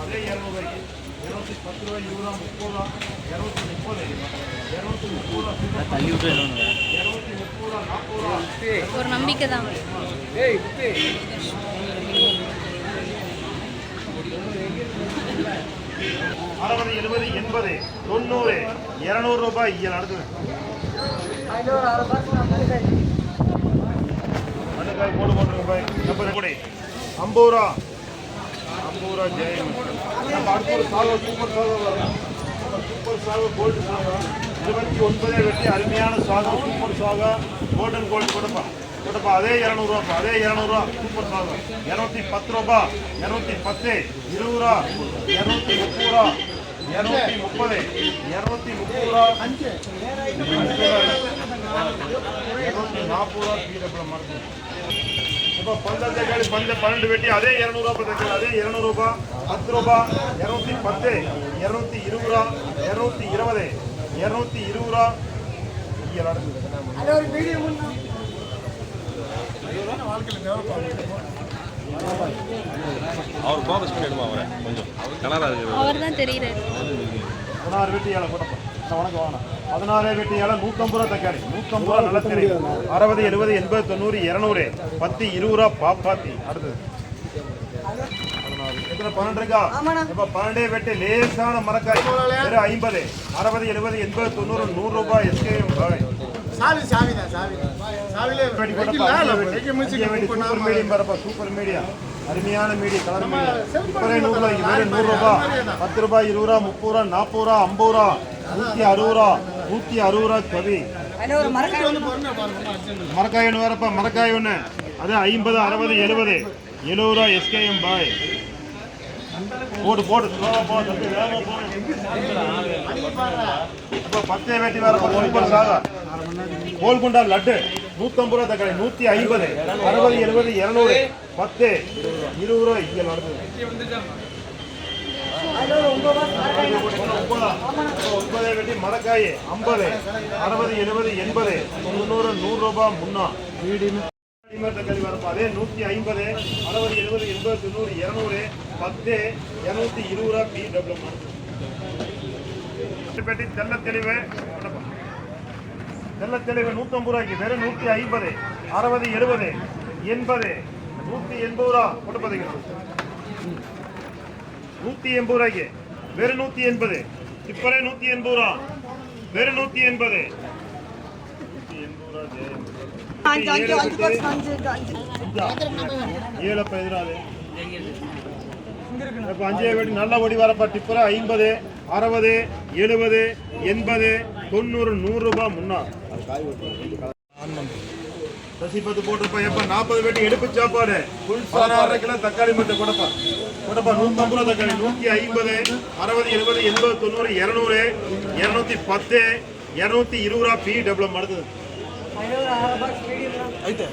அதே இரநூறுவாய்க்கு இரநூத்தி பத்து இருபது முப்பது ரூபா முப்பது இரநூத்தி முப்பது தள்ளி விட்டு வேணும் இரநூத்தி முப்பது ரூபா நாற்பது ரூபா ஒரு நம்பிக்கை தான். அறுபது எழுபது எண்பது தொண்ணூறு இரநூறு ரூபாய். இயல் அடுத்தது மண்ணுக்காய் போடு போட்டு ரூபாய். நம்பர் கூட. ஐம்பது ரூபா. ஐம்பது ரூபா ஜெயம். சூப்பர் சால்வா சூப்பர் சால்வா கோல்டு சால்வா இருபத்தி ஒன்பதே வெட்டி அருமையான சால்வா சூப்பர் சால்வா கோல்டன் கோல்டு கொடுப்பா கொடுப்பா அதே இரநூறுவாப்பா அதே இரநூறுவா. சூப்பர் சால்வா இரநூத்தி பத்து ரூபா. இரநூத்தி பத்து இருபது ரூபா. இரநூத்தி முப்பது ரூபா. இரநூத்தி முப்பது இரநூத்தி முப்பது ரூபா. இரநூத்தி நாற்பது ரூபா. பீடப்பட மாட்டேன். இப்போ பந்தல் தக்காளி பந்த பன்னெண்டு வெட்டி அதே இரநூறுவா தக்காளி அதே இரநூறுபா பத்து ரூபா. இரநூத்தி பத்து இரநூத்தி இருபது ரூபா. இரநூத்தி இருபது இரநூத்தி இருபது ரூபா அவர் ஃபோக்கஸ் பண்ணிடுமா அவரை கொஞ்சம். கலராக இருக்கு அவர் தான் தெரியுறாரு பதினாறு வெட்டி ஏழை போட்டப்பா உனக்கு வாங்க பதினாறு வெட்டி ஏழை நூற்றம்பது ரூபா தக்காளி. நூற்றம்பது ரூபா நல்ல தெரியும் அறுபது எழுபது எண்பது தொண்ணூறு இரநூறு பத்து இருபது ரூபா பாப்பாத்தி. அடுத்தது. எத்தனை பன்னெண்டு இருக்கா? இப்ப பன்னெண்டே வெட்டி லேசான மரக்காய். வெறும் ஐம்பது அறுபது எழுபது எண்பது தொண்ணூறு நூறு ரூபாய் எஸ்கேஎம் சாவி சாவி தான் சாவி. சாவிலே சூப்பர் மீடியம் பரப்பா சூப்பர் மீடியம் அருமையான மீடியம் கலர் மீடியம் நூறு ரூபாய்க்கு வெறும் நூறு ரூபாய். பத்து ரூபாய் இருபது ரூபா முப்பது ரூபா நாற்பது ரூபா ஐம்பது ரூபா நூற்றி அறுபது ரூபா நூற்றி அறுபது ரூபா கவி. மரக்காய் ஒன்று வரப்பா மரக்காய் ஒன்று அது ஐம்பது அறுபது எழுபது. எழுபது ரூபா எஸ்கேஎம் பாய் போடு போடு. ஸ்லோவா பத்தே வேட்டி வேற சூப்பர் கோல்குண்டா லட்டு. நூத்தம்பது ரூபா தக்காளி நூத்தி ஐம்பது. அறுபது எழுபது இருநூறு. பத்து. இருபது ரூபா இங்கே நடந்தது ஒன்பதே வெட்டி மரக்காய் ஐம்பது. அறுபது எழுபது எண்பது. முந்நூறு நூறு ரூபாய் முன்னா. நூத்தி ஐம்பது அறுபது எழுபது எண்பது தொண்ணூறு இருநூறு பத்து இருநூத்தி இருபது ரூபா பி டபிள்யூ பெட்டி தெல்ல தெளிவு வணக்கம். தெல்ல தெளிவு நூற்றம்பது ரூபாய்க்கு வெறும் நூற்றி ஐம்பது அறுபது எழுபது எண்பது நூற்றி எண்பது ரூபா கொடுப்பதுங்க நூற்றி எண்பது ரூபாய்க்கு வெறும் நூற்றி எண்பது இப்பரே நூற்றி எண்பது ரூபா. வெறும் நூற்றி எண்பது நூற்றி எண்பது எதிராது இப்போ அஞ்சே வெடி நல்ல வரப்பா ஐம்பது அறுபது எழுபது எண்பது தொண்ணூறு நூறு ரூபாய் முன்னா சசி பத்து போட்டிருப்பா எப்ப? நாற்பது வெட்டி எடுப்பு சாப்பாடு. ஃபுல் அரை கிலோ தக்காளி மட்டும் கொடுப்பா. கொடுப்பா நூற்றம்பது ரூபா தக்காளி. நூற்றி ஐம்பது அறுபது எழுபது எண்பது தொண்ணூறு இரநூறு இரநூத்தி பத்து இரநூத்தி இருபது ரூபா பி டபுள் ಐತೆ